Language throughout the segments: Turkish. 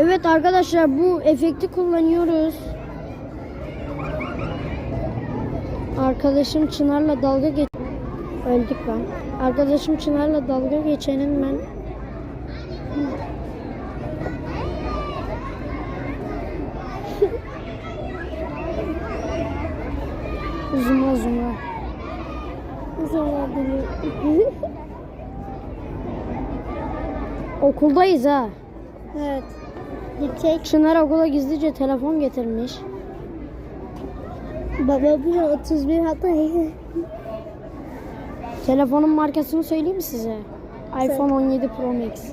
Evet arkadaşlar bu efekti kullanıyoruz. Arkadaşım Çınar'la dalga geç... Öldük ben. Arkadaşım Çınar'la dalga geçenim ben. Zuma zuma. Zuma. Okuldayız ha. Evet. Gidecek. Çınar okula gizlice telefon getirmiş. Baba bir 31 hatta Telefonun markasını söyleyeyim mi size? iPhone 17 Pro Max.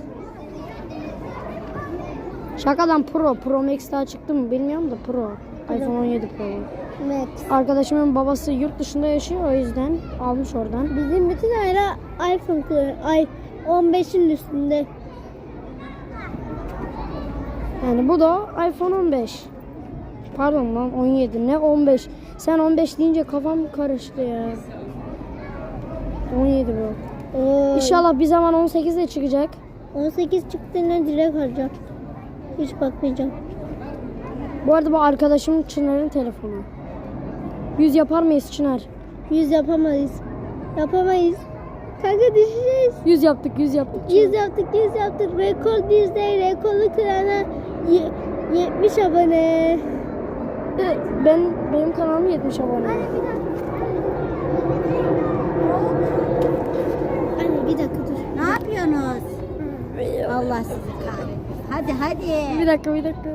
Şakadan Pro. Pro Max daha çıktı mı bilmiyorum da Pro. iPhone 17 Pro. Evet. Arkadaşımın babası yurt dışında yaşıyor o yüzden almış oradan. Bizim bütün aile iPhone kullanıyor. Ay 15'in üstünde. Yani bu da iPhone 15. Pardon lan 17 ne 15. Sen 15 deyince kafam karıştı ya. 17 bu. Oo, İnşallah bir zaman 18 de çıkacak. 18 çıktığında direkt alacağım. Hiç bakmayacağım. Bu arada bu arkadaşım Çınar'ın telefonu. 100 yapar mıyız Çınar? 100 yapamayız. Yapamayız. Kanka düşeceğiz. 100 yaptık 100 yaptık. 100 yaptık 100 yaptık. Rekor bizde. Rekoru kırana 70 abone. Ben benim kanalım 70 abone. Anne bir dakika dur. Ne yapıyorsunuz? Allah sizi kahretsin. Hadi hadi. Bir dakika bir dakika.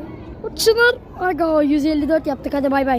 Çınar. Aga 154 yaptık hadi bay bay.